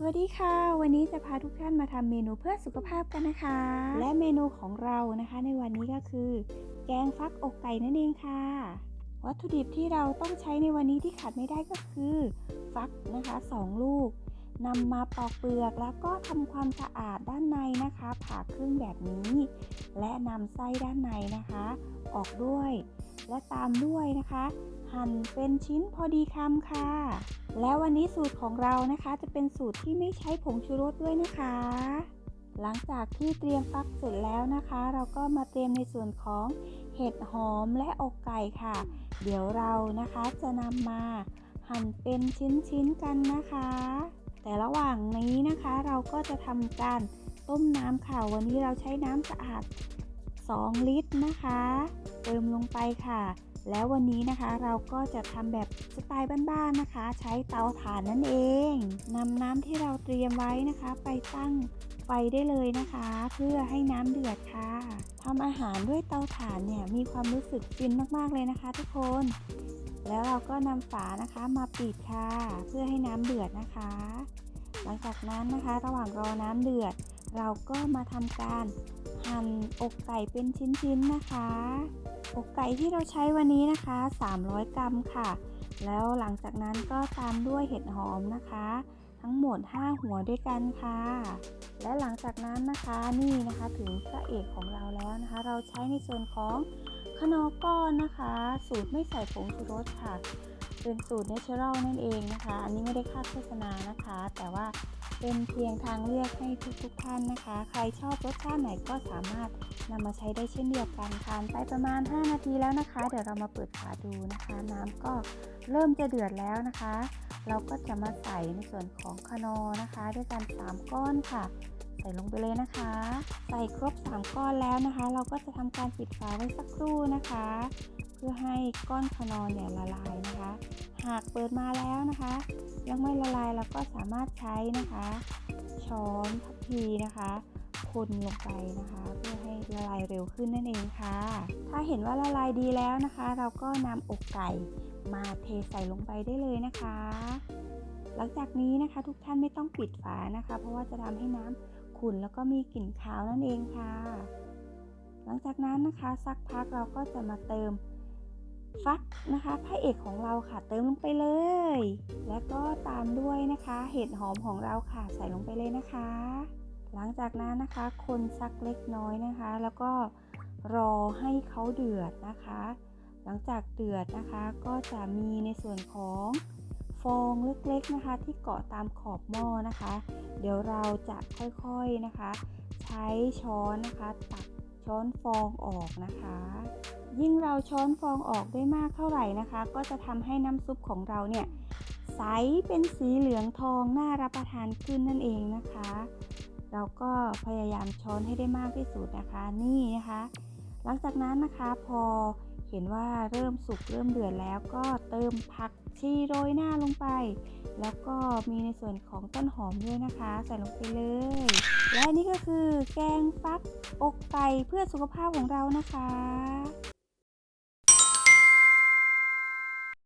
สวัสดีค่ะ วันนี้จะพาทุกท่านมาทำเมนูเพื่อสุขภาพกันนะคะ และเมนูของเรานะคะในวันนี้ก็คือ แกงฟักอกไก่นั่นเองค่ะ วัตถุดิบที่เราต้องใช้ในวันนี้ที่ขาดไม่ได้ก็คือฟักนะคะสองลูกนำมาปอกเปลือกแล้วก็ทำความสะอาดด้านในนะคะ ผ่าครึ่งแบบนี้ และนำไส้ด้านในนะคะ ออกด้วย และตามด้วยนะคะ หั่นเป็นชิ้นพอดีคำค่ะ แล้ววันนี้สูตรของเรานะคะจะเป็นสูตรที่ไม่ใช้ผงชูรสด้วยนะคะ หลังจากที่เตรียมฟักเสร็จแล้วนะคะ เราก็มาเตรียมในส่วนของเห็ดหอมและอกไก่ค่ะ เดี๋ยวเรานะคะจะนำมาหั่นเป็นชิ้นๆกันนะคะ แต่ระหว่างนี้นะคะเราก็จะทำการต้มน้ำค่ะ วันนี้เราใช้น้ำสะอาด 2 ลิตรนะคะ เติมลงไปค่ะ แล้ววันนี้นะคะเราก็จะทำแบบสไตล์บ้านๆนะคะ ใช้เตาถ่านนั่นเองนำน้ำที่เราเตรียมไว้นะคะ ไปตั้งไฟได้เลยนะคะ เพื่อให้น้ำเดือดค่ะทำอาหารด้วยเตาถ่านเนี่ยมีความรู้สึกฟินมากๆเลยนะคะ ทุกคน แล้วเราก็นำฝานะคะมาปิดค่ะ เพื่อให้น้ำเดือดนะคะ หลังจากนั้นนะคะ ระหว่างรอน้ำเดือด เราก็มาทำการ หั่นอกไก่เป็นชิ้นๆนะคะ อกไก่ที่เราใช้วันนี้นะคะ 300 กรัมค่ะ แล้วหลังจากนั้นก็ตามด้วยเห็ดหอมนะคะ ทั้งหมด 5 หัวด้วยกันค่ะ และหลังจากนั้นนะคะนี่นะคะถึงพระเอกของเราแล้วนะคะ เราใช้ในส่วนของขนอก้อนนะคะ สูตรไม่ใส่ผงชูรสค่ะ เป็นสูตรเนเชอรัลนั่นเองนะคะ อันนี้ไม่ได้ค่าโฆษณานะคะ แต่ว่าเป็นเพียงทางเลือกให้ทุกๆทท่านนะคะ ใครชอบรสชาติไหนก็สามารถนำมาใช้ได้เช่นเดียวกันทานไปประมาณ 5 นาทีแล้วนะคะ เดี๋ยวเรามาเปิดฝาดูนะคะ น้ำก็เริ่มจะเดือดแล้วนะคะ เราก็จะมาใส่ในส่วนของคนอนะคะ ด้วยกัน 3 ก้อนค่ะ ใส่ลงไปเลยนะคะ ใส่ครบ 3 ก้อนแล้วนะคะ เราก็จะทำการปิดฝาไว้สักครู่นะคะ เพื่อให้ก้อนคนอเนี่ยละลายนะคะ หากเปิดมาแล้วนะคะ ยังไม่ละลายเราก็สามารถใช้นะคะ ช้อนทัพพีนะคะคนลงไปนะคะ เพื่อให้ละลายเร็วขึ้นนั่นเองค่ะ ถ้าเห็นว่าละลายดีแล้วนะคะ เราก็นำอกไก่มาเทใส่ลงไปได้เลยนะคะ หลังจากนี้นะคะทุกท่านไม่ต้องปิดฝานะคะ เพราะว่าจะทำให้น้ำขุ่นแล้วก็มีกลิ่นคาวนั่นเองค่ะ หลังจากนั้นนะคะสักพักเราก็จะมาเติม ฟักนะคะพระเอกของเราค่ะเติมลงไปเลย แล้วก็ตามด้วยนะคะ เห็ดหอมของเราค่ะใส่ลงไปเลยนะคะ หลังจากนั้นนะคะ คนสักเล็กน้อยนะคะ แล้วก็รอให้เขาเดือดนะคะ หลังจากเดือดนะคะก็จะมีในส่วนของฟองเล็กๆนะคะ ที่เกาะตามขอบหม้อนะคะ เดี๋ยวเราจะค่อยๆนะคะ ใช้ช้อนนะคะตักช้อนฟองออกนะคะ ยิ่งเราช้อนฟองออกได้มากเท่าไหร่นะคะ ก็จะทำให้น้ำซุปของเราเนี่ยใสเป็นสีเหลืองทองน่ารับประทานขึ้นนั่นเองนะคะ เราก็พยายามช้อนให้ได้มากที่สุดนะคะ นี่นะคะ หลังจากนั้นนะคะพอเห็นว่าเริ่มสุกเริ่มเดือดแล้วก็เติมผักชีโรยหน้าลงไป แล้วก็มีในส่วนของต้นหอมด้วยนะคะ ใส่ลงไปเลย และนี่ก็คือแกงฟักอกไก่เพื่อสุขภาพของเรานะคะ